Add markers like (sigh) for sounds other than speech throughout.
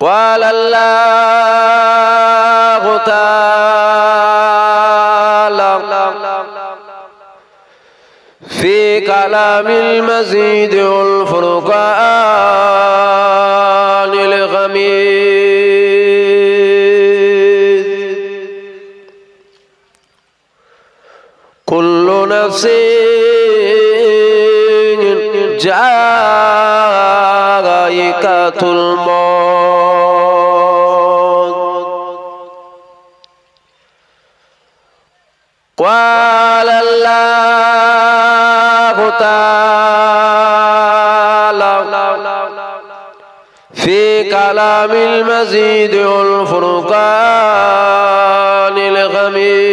قال الله تعالى في كلام المزيد والفرقان الغميد. كل نفس جائكة الموت. كلام المزيد والفرقان الغميد.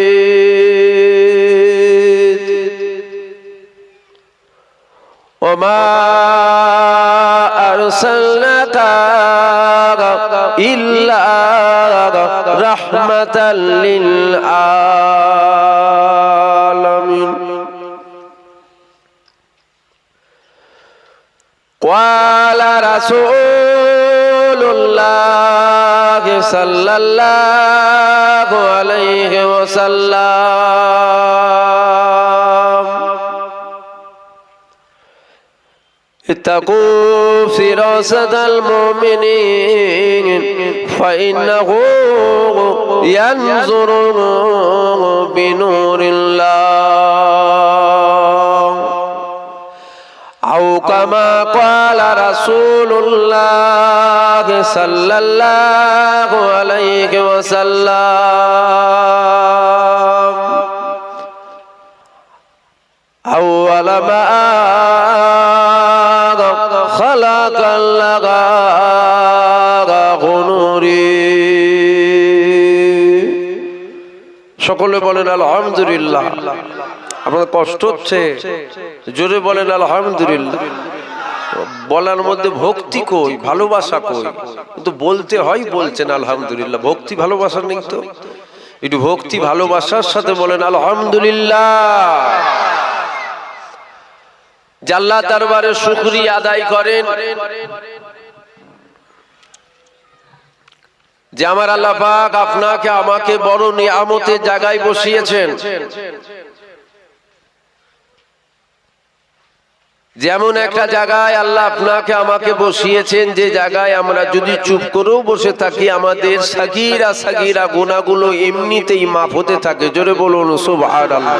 وما أرسلناك إلا رحمة للعالمين. قال رسول الله صلى الله عليه وسلم اتقوا فراسة المؤمنين فإنه ينظر بنور الله كما قال رسول الله صلى الله عليه وسلم أول ما خلق الله نوري সকলে বলেন আলহামদুলিল্লাহ আপনাদের কষ্ট হচ্ছে। জোরে বলেন, আলহামদুলিল্লাহ। বলার মধ্যে ভক্তি কই, ভালোবাসা কই? কিন্তু বলতে হয় বলছেন, আলহামদুলিল্লাহ। ভক্তি ভালোবাসা নেই তো? একটু ভক্তি ভালোবাসার সাথে বলেন, আলহামদুলিল্লাহ। জাল্লা দরবারে শুকরিয়া আদায় করেন। যে আমার আল্লাহ পাক আপনাকে, আমাকে বড় নিয়ামতের জায়গায় বসিয়েছেন। যেমন একটা জায়গায় আল্লাহ আপনাকে আমাকে বসিয়েছেন যে জায়গায় আমরা যদি চুপ করেও বসে থাকি আমাদের সাগিরা সাগিরা গোনাগুলো এমনিতেই মাফ হতে থাকে। জোরে বলুন সুবহানাল্লাহ।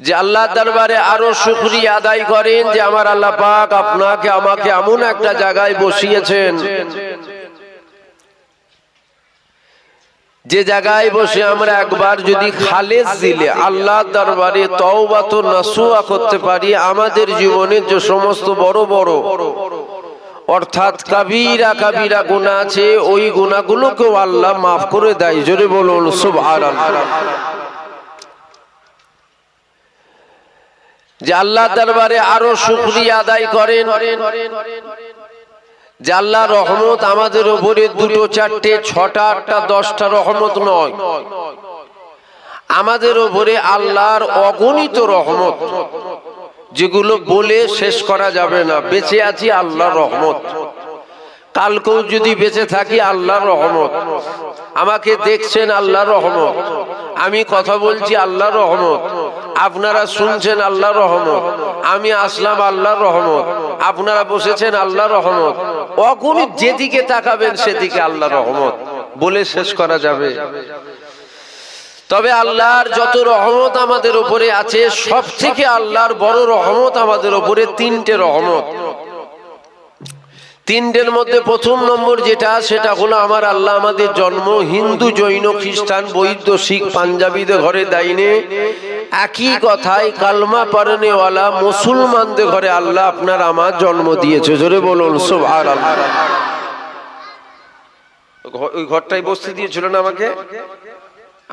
যে আল্লাহ দরবারে আরও শুকরিয়া আদায় করেন যে আমার আল্লাহ পাক আপনাকে আমাকে এমন একটা জায়গায় বসিয়েছেন। যে জায়গায় বসে আমরা একবার যদি খালেজ দিলে আল্লাহ দরবারে তওবা তো নাসুয়া করতে পারি আমাদের জীবনের যে সমস্ত বড় বড় অর্থাৎ কাবিরা কাবিরা গুণা আছে ওই গুণাগুলোকেও আল্লাহ মাফ করে দেয়। জোরে বলুন সুবহানাল্লাহ। যে আল্লাহ দরবারে আরও শুকরিয়া আদায় করেন। যে আল্লাহ রহমত আমাদের উপরে দুটো চারটে ছটা আটটা দশটা রহমত নয়। আমাদের উপরে আল্লাহর অগণিত রহমত। যেগুলো বলে শেষ করা যাবে না। বেঁচে আছি আল্লাহর রহমত। কালকেও যদি বেঁচে থাকি আল্লাহর রহমত। আমাকে দেখছেন আল্লাহর রহমত। আমি কথা বলছি আল্লাহর রহমত। আপনারা শুনছেন আল্লাহর রহমত। আমি আসলাম আল্লাহর রহমত। আপনারা বসেছেন আল্লাহর রহমত। অগণিত যেদিকে তাকাবেন সেদিকে আল্লাহর রহমত। বলে শেষ করা যাবে। তবে আল্লাহর যত রহমত আমাদের উপরে আছে সব থেকে আল্লাহর বড় রহমত আমাদের উপরে তিনটে রহমত। তিনটের মধ্যে প্রথম নম্বর যেটা, সেটা হলো আমার আল্লাহ আমাদের জন্ম হিন্দু, জৈন, খ্রিস্টান, বৈদ্য, শিখ, পাঞ্জাবিদের ঘরে দাইনে একই কথায় কালমা পারনেওয়ালা মুসলমানদের ঘরে আল্লাহ আপনার আমার জন্ম দিয়েছে। জোরে বলুন সুবহান ওই ঘরটাই বসতে দিয়েছিল না আমাকে?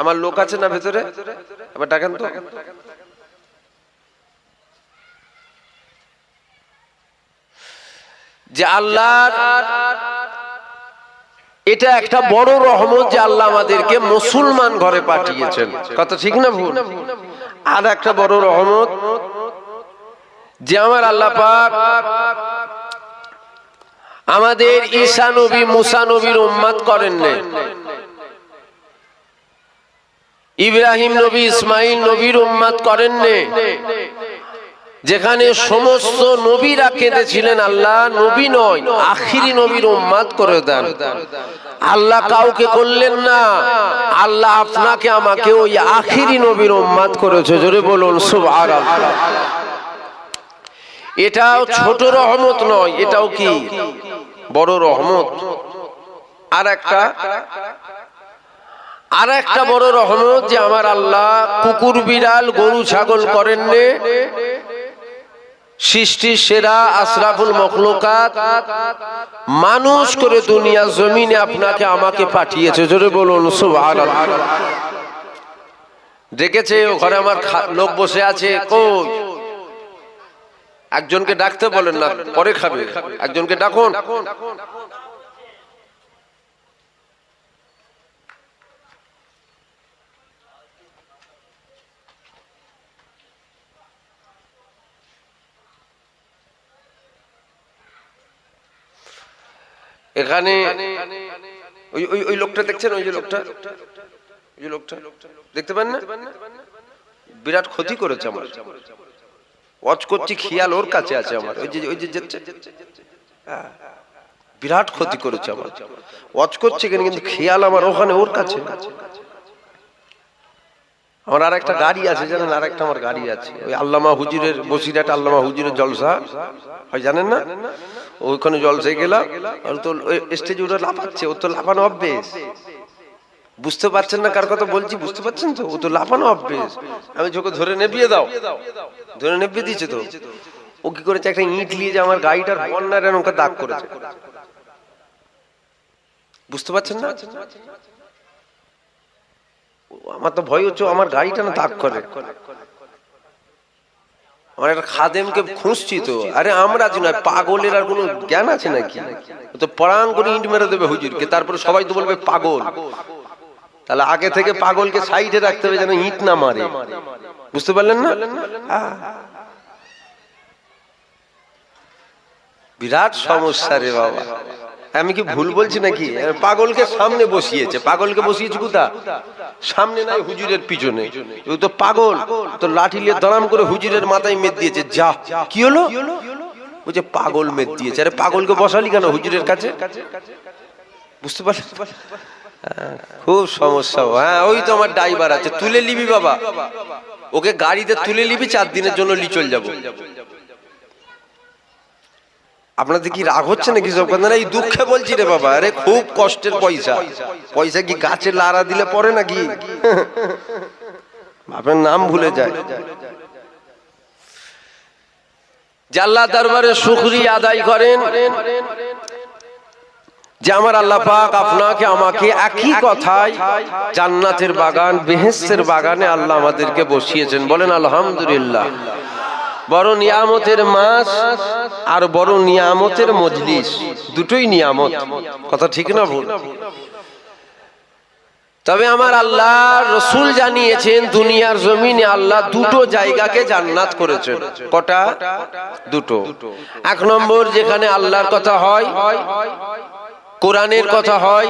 আমার লোক আছে না ভেতরে? আবার ডাকেন তো। যে আল্লাহ এটা একটা বড় রহমত যে আল্লাহ আমাদেরকে মুসলমান ঘরে পাঠিয়েছেন। কথা ঠিক না ভুল? আর একটা বড় রহমত যে আমার আল্লাহ পাক আমাদের ঈশা নবী, মুসা নবীর উম্মাদ করেন নে ইব্রাহিম নবী ইসমাইল নবীর উম্মাদ করেন নে যেখানে সমস্ত নবীরা কেঁদেছিলেন আল্লাহ, নবী নয়, আখিরি নবীর উম্মাদ করে দেন। আল্লাহ কাউকে করলেন না। আল্লাহ আপনাকে, আমাকে ওই আখিরি নবীর উম্মাদ করেছে। জোরে বলুন, সুবহানাল্লাহ। এটাও ছোট রহমত নয়, এটাও কি? বড় রহমত। আর একটা আর একটা বড় রহমত যে আমার আল্লাহ কুকুর বিড়াল, গরু, ছাগল করেন নে সৃষ্টির সেরা আশরাফুল মখলুকাত। মানুষ করে দুনিয়া জমিনে আপনাকে আমাকে পাঠিয়েছে, জোরে বলুন, সুবহানাল্লাহ। দেখেছে ওখানে আমার লোক বসে আছে কোন একজনকে ডাকতে বলেন না, পরে খাবে। একজনকে ডাকুন। এখানে ওই ওই ওই লোকটা দেখছেন? ওই যে লোকটা? ওই লোকটা? দেখতে পান না? বিরাট ক্ষতি করেছে আমার। ওয়াচ করছি খেয়াল ওর কাছে আছে আমার। ওই যে ওই যে যাচ্ছে। হ্যাঁ, বিরাট ক্ষতি করেছে আমার। ওয়াচ করছি কিন্তু খেয়াল আমার ওখানে ওর কাছে। আমার আর একটা গাড়ি আছে, জানেন? আর একটা আমার গাড়ি আছে। ওই আল্লামা হুজুরের বসিরহাট আল্লামা হুজুরের জলসা। হয় জানেন না? ওইখানে জলসায় গেলাম, আর তো স্টেজে উঠে লাফাচ্ছে, ও তো লাফানো অভ্যেস। বুঝতে পারছেন না কার কথা বলছি? বুঝতে পারছেন তো? ও তো লাফানো অভ্যেস। আমি চোখে ধরে নেপিয়ে দাও, ধরে নেপিয়ে দিয়েছে তো। ও কি করেছে? একটা ইট নিয়ে যে আমার গাড়িটার বন্যার নৌকা দাগ করেছে। বুঝতে পারছেন না? আমার তো ভয় হচ্ছে আমার গাড়িটা না তাক করে। আমার একটা খাদেমকে খুঁজছি তো। আরে আমরা আছি নয় পাগলের আর কোনো জ্ঞান আছে নাকি? ও তো পরাণ করে ইট মেরে দেবে হুজুরকে তারপরে সবাই তো বলবে পাগল। তাহলে আগে থেকে পাগলকে সাইডে রাখতে হবে যেন ইট না মারে। বুঝতে পারলেন না? বিরাট সমস্যা রে বাবা। আমি কি ভুল বলছি নাকি? পাগলকে সামনে বসিয়েছে। পাগলকে বসিয়েছে কোথা? সামনে নাই হুজুরের পিছনে। তো পাগল। তো লাঠি নিয়ে দরাম করে হুজুরের মাথায় মেদ দিয়েছে। যা। কি হলো? বলছে পাগল মেদ দিয়েছে। আরে পাগলকে বসালি কেন হুজুরের কাছে? বুঝতে হ্যাঁ, খুব সমস্যা। হ্যাঁ ওই তো আমার ড্রাইভার আছে। তুলে নিবি বাবা। ওকে গাড়িতে তুলে নিবি চার দিনের জন্য লিচল যাব। আপনাদের কি রাগ হচ্ছে নাকি সব কথা না এই দুঃখে বলছি রে বাবা আরে খুব কষ্টের পয়সা। পয়সা কি গাছে লাড়া দিলে পরে নাকি? (laughs) বাপের নাম ভুলে যায়। জাল্লা দরবারে শুকরিয়া আদায় করেন যে আমার আল্লাহ পাক আপনাকে আমাকে একই কথায় জান্নাতের বাগান বেহেস্তের বাগানে আল্লাহ আমাদেরকে বসিয়েছেন। বলেন আলহামদুলিল্লাহ। বড় নিয়ামতের মাস আর বড় নিয়ামতের মজলিস। দুটোই নিয়ামত। কথা ঠিক না ভুল? তবে আমার আল্লাহ রসুল জানিয়েছেন, দুনিয়ার জমিনে আল্লাহ দুটো জায়গাকে জান্নাত করেছেন। কটা? দুটো। এক নম্বর যেখানে আল্লাহর কথা হয় কোরআনের কথা হয়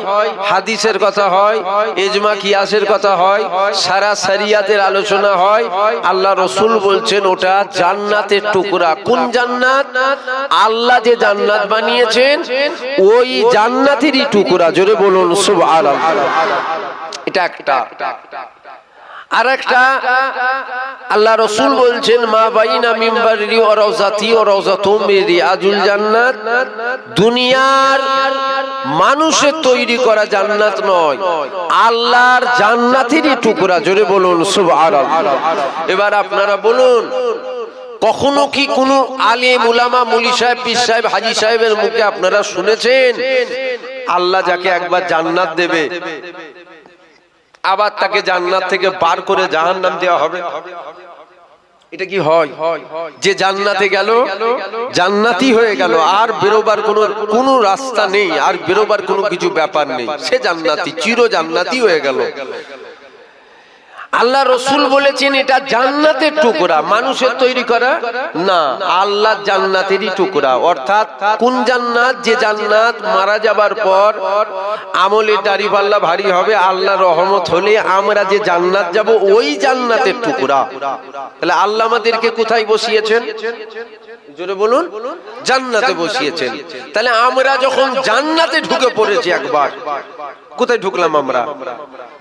হাদিসের কথা হয় এজমা কিয়াসের কথা হয় সারা সারিয়াতের আলোচনা হয় আল্লাহ রসুল বলছেন ওটা জান্নাতের টুকরা। কোন জান্নাত? আল্লাহ যে জান্নাত বানিয়েছেন ওই জান্নাতেরই টুকরা। জোরে বলুন সুবহানাল্লাহ। এটা একটা। আর একটা আল্লাহ রসুল বলছেন, মা বাইনা মিম্বারি ও রওজাতি ও রওজাতুম রিয়াজুল জান্নাত। দুনিয়ার মানুষের তৈরি করা জান্নাত নয়, আল্লাহর জান্নাতেরই টুকরা, জোরে বলুন শুভ সুবহানাল্লাহ। এবার আপনারা বলুন, কখনো কি কোনো আলে মুলামা মুলি সাহেব, পীর সাহেব, হাজি সাহেবের মুখে আপনারা শুনেছেন, আল্লাহ যাকে একবার জান্নাত দেবে আবার তাকে জান্নাত থেকে বার করে জাহান্নাম দেওয়া হবে। এটা কি হয়? যে জান্নাতে গেল জান্নাতি হয়ে গেল আর বেরোবার কোনো কোনো রাস্তা নেই আর বেরোবার কোনো কিছু ব্যাপার নেই। সে জান্নাতি চির জান্নাতি হয়ে গেল। আল্লাহ রসুল বলেছেন, এটা জান্নাতের টুকরা। মানুষের তৈরি করা? না, আল্লাহ জান্নাতেরই টুকরা। অর্থাৎ কোন জান্নাত? যে জান্নাত মারা যাবার পর আমলে দাড়ি পাল্লা ভারী হবে, আল্লাহ রহমত হলে আমরা যে জান্নাত যাব, ওই জান্নাতের টুকরা। তাহলে আল্লাহ আমাদেরকে কোথায় বসিয়েছেন? জোরে বলুন, জান্নাতে বসিয়েছেন। তাহলে আমরা যখন জান্নাতে ঢুকে পড়েছি একবার, কোথায় ঢুকলাম আমরা?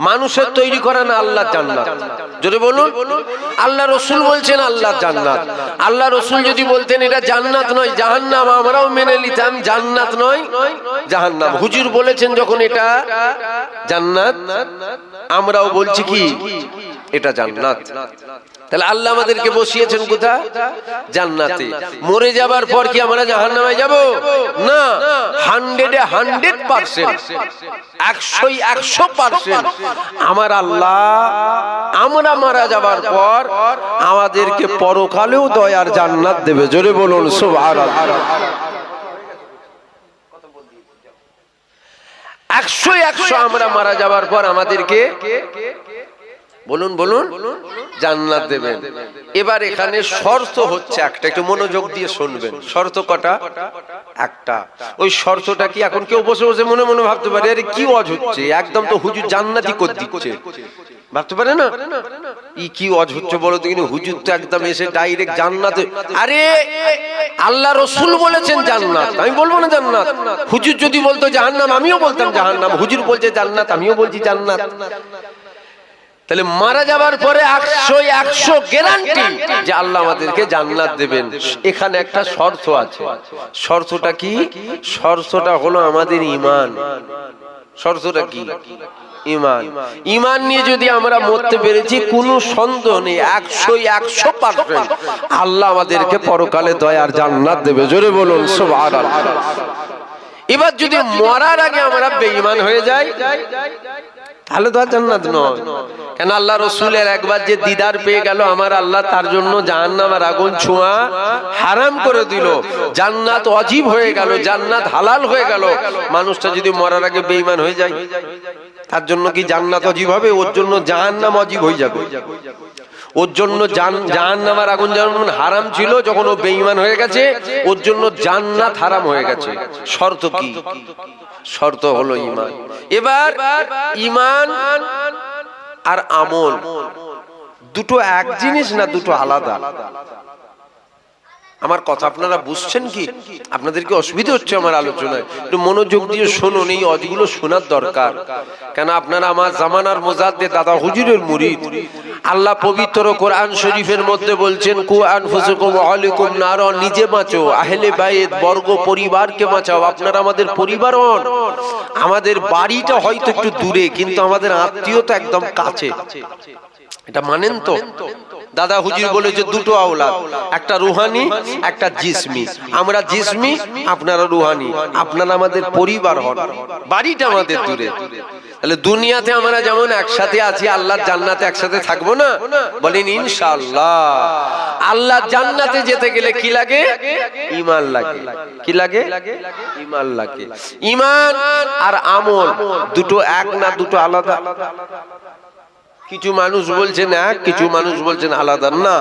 মানুষের তৈরি করা না আল্লাহ জান্নাত? যদি বলুন, আল্লাহ রসুল বলছেন আল্লাহ জান্নাত। আল্লাহ রসুল যদি বলতেন এটা জান্নাত নয়, জাহান্নাম আমরাও মেনে নিতাম, জান্নাত নয়, জাহান্নাম। হুজুর বলেছেন যখন এটা জান্নাত, আমরাও বলছি কি? এটা জান্নাত। তাহলে আল্লাহ আমাদেরকে বসিয়েছেন কোথা জান্নাতে। মরে যাবার পর কি আমরা জাহান্নামে যাব? না। হান্ড্রেডে হান্ড্রেড পার্সেন্ট। একশোই একশো পার্সেন্ট। আমার আল্লাহ, আমরা মারা যাবার পর আমাদেরকে পরকালেও দয়ার জান্নাত দেবে। জোরে বলুন, সুবহানাল্লাহ। একশো একশো আমরা মারা যাবার পর আমাদেরকে বলুন বলুন। জান্নাত দেবেন। এবার এখানে শর্ত হচ্ছে একটা। একটু মনোযোগ দিয়ে শুনবেন। শর্ত কটা? একটা। ওই শর্তটা কি এখন কেউ বসে বসে মনে মনে ভাবতে পারে? আরে কি অজ হচ্ছে? একদম তো হুজুর জান্নাতি করে দিচ্ছে। ভাবতে পারে না? ই কি অজ হচ্ছে বলো দেখিনি হুজুর তো একদম এসে ডাইরেক্ট জান্নাতে আরে, আল্লাহ রসুল বলেছেন জান্নাত। আমি বলব না জান্নাত। হুজুর যদি বলতো জাহান্নাম, আমিও বলতাম জাহান্নাম। হুজুর বলছে জান্নাত, আমিও বলছি জান্নাত। তাহলে মারা যাবার পরে একশো একশো গ্যারান্টি যে আল্লাহ আমাদেরকে জান্নাত দেবেন। এখানে একটা শর্ত আছে। শর্তটা কি? শর্তটা হলো আমাদের ইমান শর্তটা কি? ইমান ইমান নিয়ে যদি আমরা মরতে পেরেছি, কোনো সন্দেহ নেই। একশো একশো পার্সেন্ট আল্লাহ আমাদেরকে পরকালে দয়ার জান্নাত দেবে। জোরে বলুন, সুবহানাল্লাহ। এবার যদি মরার আগে আমরা বেঈমান হয়ে যাই তাহলে তো আর জান্নাত নয়। কেন আল্লাহ রসুলের একবার যে দিদার পেয়ে গেল, আমার আল্লাহ তার জন্য জাহান্নাম আর আগুন ছোঁয়া হারাম করে দিল। জান্নাত অজীব হয়ে গেল, জান্নাত হালাল হয়ে গেল। মানুষটা যদি মরার আগে বেইমান হয়ে যায়, তার জন্য কি জান্নাত অজীব হবে? ওর জন্য জাহান্নাম অজীব হয়ে যাবে। ওর জন্য জান নামার আগুন যেমন হারাম ছিল যখন ও বেঈমান হয়ে গেছে ওর জন্য জান্নাত হারাম হয়ে গেছে। শর্ত কি? শর্ত হলো ইমান এবার ইমান আর আমল। দুটো এক জিনিস না দুটো আলাদা? আমার কথা আপনারা বুঝছেন কি? আপনাদের কি অসুবিধা হচ্ছে আমার আলোচনায়? একটু মনোযোগ দিয়ে শুনুন, এই অজগুলো শোনার দরকার। কেন আপনারা আমার জামানার মোজাদ্দে দাদা হুজুরের মুরিদ? আল্লাহ পবিত্র কোরআন শরীফের মধ্যে বলছেন, কু আনফুসুকুম আলাইকুম নার নিজে বাঁচো, আহলে বাইত, বর্গ পরিবারকে বাঁচাও, আপনারা আমাদের পরিবার হন। আমাদের বাড়িটা হয়তো একটু দূরে, কিন্তু আমাদের আত্মীয়তা একদম কাছে। এটা মানেন তো? দাদা হুজুর বলেছে দুটো আওলাদ একটা রুহানি একটা জিসমি। আমরা জিসমি আপনারা রুহানি। আপনারা আমাদের পরিবার হন। বাড়িটা আমাদের দূরে। তাহলে দুনিয়াতে আমরা যেমন একসাথে আছি আল্লাহর জান্নাতে একসাথে থাকব না? বলেন ইনশাআল্লাহ। আল্লাহ জান্নাতে যেতে গেলে কি লাগে? ইমান লাগে। কি লাগে? ইমান লাগে। ইমান আর আমল দুটো এক না দুটো আলাদা? কিছু মানুষ বলছেন এক কিছু মানুষ বলছেন আলাদা। না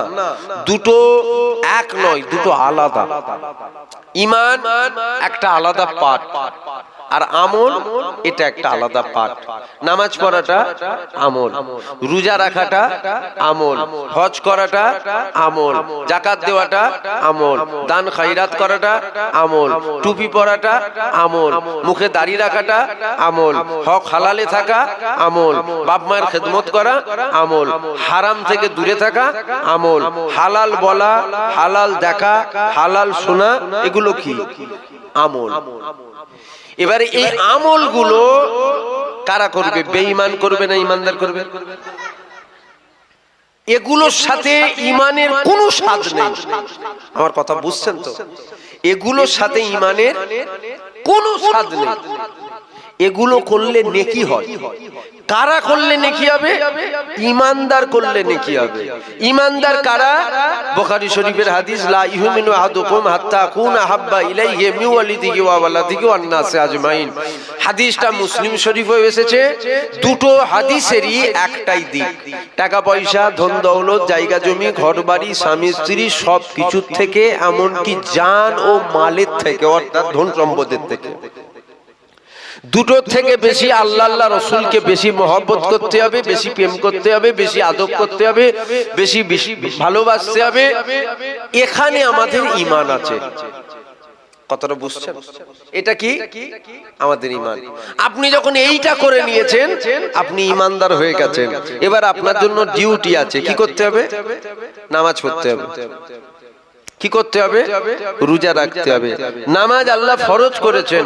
দুটো এক নয় দুটো আলাদা। ইমান একটা আলাদা পাঠ। আর আমল, এটা একটা আলাদা পাঠ। নামাজ পড়াটা আমল, রোজা রাখাটা আমল, হজ করাটা আমল জাকাত দেওয়াটা আমল, দান খাইরাত করাটা আমল, টুপি পরাটা আমল, মুখে দাড়ি রাখাটা আমল, হক হালালে থাকা আমল, বাপ মায়ের খেদমত করা আমল, হারাম থেকে দূরে থাকা আমল, হালাল বলা, হালাল দেখা, হালাল শোনা, এগুলো কি? আমল। এবারে এই আমলগুলো কারা করবে? বেঈমান করবে না ইমানদার করবে? এগুলোর সাথে ইমানের কোনো স্বাদ নেই। আমার কথা বুঝছেন তো? এগুলোর সাথে ইমানের কোনো স্বাদ নেই। এগুলো করলে নেকি হয়। কারা করলে নেকি হবে? ইমানদার করলে নেকি হবে। ইমানদার কারা? বোখারি শরীফের হাদিস লা ইউমিনু আহাদুকুম হাত্তা কুনা হাব্বা ইলাইহি মিন ওয়ালিদিহি ওয়া ওয়ালাদিহি ওয়ান নাসি আজমাইন। হাদিসটা মুসলিম শরীফে এসেছে। দুটো হাদিসেরই একটাই দিক। টাকা পয়সা ধন দৌলত জায়গা জমি ঘর বাড়ি স্বামী স্ত্রী সব কিছুর থেকে এমনকি জান ও মালের থেকে অর্থাৎ ধন সম্পদের থেকে। দুটো থেকে বেশি আল্লাহ আল্লাহ রসুলকে বেশি মহব্বত করতে হবে, বেশি প্রেম করতে হবে, বেশি আদব করতে হবে, বেশি বেশি ভালোবাসতে হবে। এখানে আমাদের ইমান আছে। কতটা বুঝছেন? এটা কি? আমাদের ইমান আপনি যখন এইটা করে নিয়েছেন, আপনি ইমানদার হয়ে গেছেন। এবার আপনার জন্য ডিউটি আছে। কি করতে হবে? নামাজ পড়তে হবে। কি করতে হবে? রোজা রাখতে হবে। নামাজ আল্লাহ ফরজ করেছেন।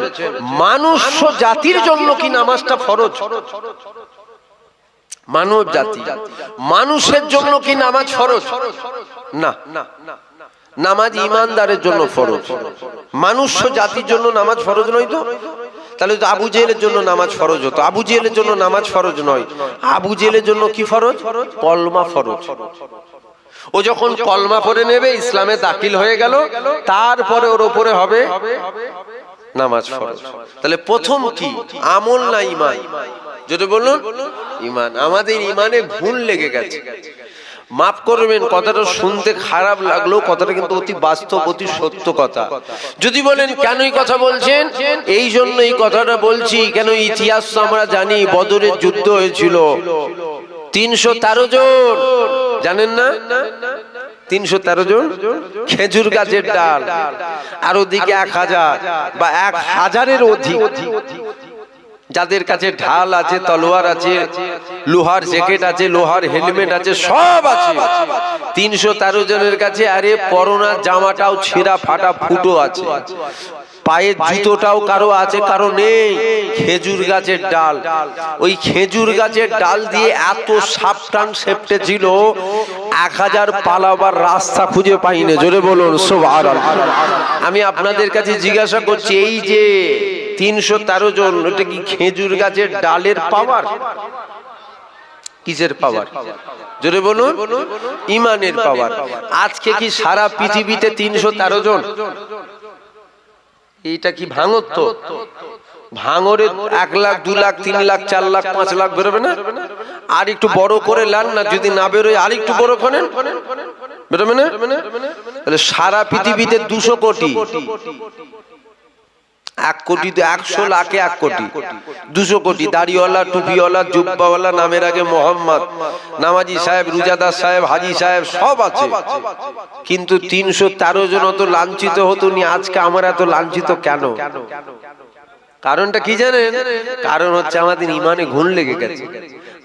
মানুষ জাতির জন্য কি নামাজটা ফরজ? মানব জাতি। মানুষের জন্য কি নামাজ ফরজ? না। নামাজ ইমানদারের জন্য ফরজ। মানুষ জাতির জন্য নামাজ ফরজ নয় তো? তাহলে তো আবু জেলের জন্য নামাজ ফরজ হতো। আবু জেলের জন্য নামাজ ফরজ নয়। আবু জেলের জন্য কি ফরজ? কলমা ফরজ। ও যখন কলমা পরে নেবে ইসলামে দাখিল হয়ে গেল তারপরে ওর ওপরে হবে নামাজ ফরজ। তাহলে প্রথম কি? আমল না ইমান? যদি বলুন ইমান। আমাদের ইমানে ভুল লেগে গেছে। মাফ করবেন কথাটা শুনতে খারাপ লাগল কথাটা কিন্তু অতি বাস্তব অতি সত্য কথা। যদি বলেন কেন এই কথা বলছেন? এই জন্য এই কথাটা বলছি কেন ইতিহাস তো আমরা জানি বদরের যুদ্ধ হয়েছিল। তিনশো তেরো জন। জানেন না? তিনশো তেরো জন? খেজুর গাছের ডাল। আর ওদিকে এক হাজার বা এক হাজারের অধিক। যাদের কাছে ঢাল আছে তলোয়ার আছে লোহার জ্যাকেট আছে লোহার হেলমেট আছে সব আছে। তিনশো তেরো জনের কাছে আরে পরোনা জামাটাও ছেঁড়া ফাটা ফুটো আছে। পায়ের জুতোটাও কারও আছে কারও নেই। খেজুর গাছের ডাল। ওই খেজুর গাছের ডাল দিয়ে এত সাবটান সেপটে ছিল। এক হাজার পালাবার রাস্তা খুঁজে পাইনি। জোরে বলুন সোভার আমি আপনাদের কাছে জিজ্ঞাসা করছি এই যে তিনশো তেরো জন ওটা কি খেজুর গাছের ডালের পাওয়ার? কিসের পাওয়ার? জোরে বলুন ইমানের পাওয়ার। আজকে কি সারা পৃথিবীতে তিনশো তেরো জন? এইটা কি ভাঙর তো? ভাঙরে এক লাখ, দু লাখ, তিন লাখ, চার লাখ, পাঁচ লাখ বেরোবে না? আর একটু বড় করে লান না, যদি না বেরোয় আর একটু বড় করেন সারা পৃথিবীতে দুশো কোটি। এক কোটি তো একশো লাখে এক কোটি। দুশো কোটি। দাড়িওয়ালা টুপিওয়ালা জুব্বাওয়ালা নামের আগে মোহাম্মদ। নামাজি সাহেব রুজাদার সাহেব হাজি সাহেব সব আছে। কিন্তু তিনশো তেরো জন অত লাঞ্ছিত হতো নি আজকে আমার এত লাঞ্ছিত কেন? কারণটা কি জানেন? কারণ হচ্ছে আমাদের ইমানে ঘুণ লেগে গেছে।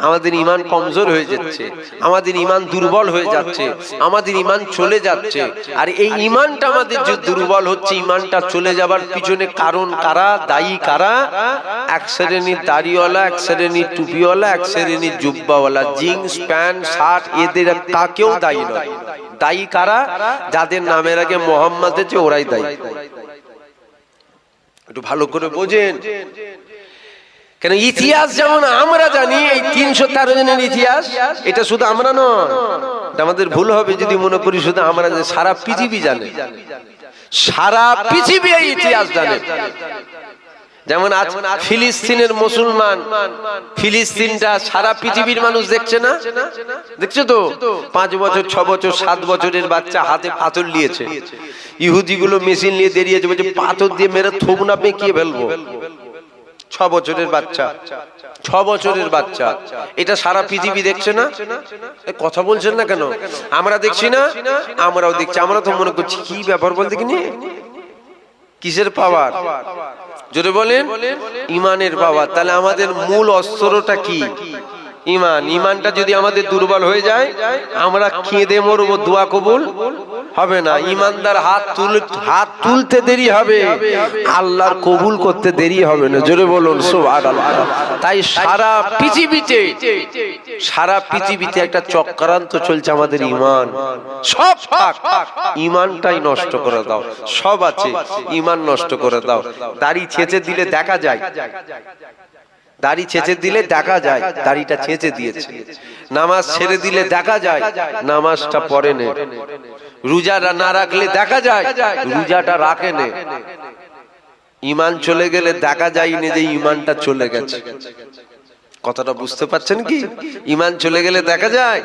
আমাদের ইমান কমজোর হয়ে যাচ্ছে, আমাদের ইমান দুর্বল হয়ে যাচ্ছে, আমাদের ইমান চলে যাচ্ছে। আর এই ইমানটা আমাদের যে দুর্বল হচ্ছে, ইমানটা চলে যাবার পিছনে কারণ কারা? দায়ী কারা? এক শ্রেণির দাড়িওয়ালা, এক শ্রেণির টুপিওয়ালা, এক শ্রেণির জুব্বাওয়ালা। জিন্স, প্যান্ট, শার্ট, এদের কাকেও দায়ী নয়। দায়ী কারা? যাদের নামের আগে মোহাম্মদ আছে, ওরাই দায়ী। একটু ভালো করে বোঝেন। কেন ইতিহাস যেমন আমরা জানি, এই তিনশো তেরো জনের ইতিহাস, এটা শুধু আমরা নয় আমাদের ভুল হবে যদি মনে করি শুধু আমরা সারা পৃথিবী জানে। সারা পৃথিবী এই ইতিহাস জানে। যেমন আজ ফিলিস্তিনের মুসলমান, ফিলিস্তিনটা সারা পৃথিবীর মানুষ দেখছে না? দেখছ তো? পাঁচ বছর, ছ বছর, সাত বছরের বাচ্চা হাতে পাথর নিয়েছে। ইহুদি গুলো মেশিন নিয়ে দাঁড়িয়েছে বলছে, পাথর দিয়ে মেরে থোপ না পেঁকিয়ে ফেলব। ছ বছরের বাচ্চা। ছ বছরের বাচ্চা। এটা সারা পৃথিবী দেখছে না? কথা বলছেন না কেন? আমরা দেখছি না? আমরাও দেখছি। আমরা তো মনে করছি, কি ব্যাপার বলতে কি নিয়ে? কিসের পাওয়ার? যদি বলেন, ইমানের পাওয়ার। তাহলে আমাদের মূল অস্ত্রটা কি? ইমান, ইমানটা যদি আমাদের দুর্বল হয়ে যায়, আমরা কেঁদে মরবো, দোয়া কবুল হবে না। ইমানদার হাত তুল, হাত তুলতে দেরি হবে। আল্লাহর কবুল করতে দেরি হবে না। জোরে বলুন তাই সারা পৃথিবীতে সারা পৃথিবীতে একটা চক্রান্ত চলছে আমাদের ইমান। সব ইমানটাই নষ্ট করে দাও। সব আছে, ইমান নষ্ট করে দাও। দাড়ি ছেঁচে দিলে দেখা যায় দাড়ি ছেঁচে দিলে দেখা যায় দাড়িটা ছেঁচে দিয়েছে। নামাজ ছেড়ে দিলে দেখা যায় নামাজটা পরে নে। রোজা না। রাখলে দেখা যায় রোজাটা রাখে নে। ইমান চলে গেলে দেখা যায়নি যে ইমানটা চলে গেছে। কথাটা বুঝতে পারছেন কি? ইমান চলে গেলে দেখা যায়।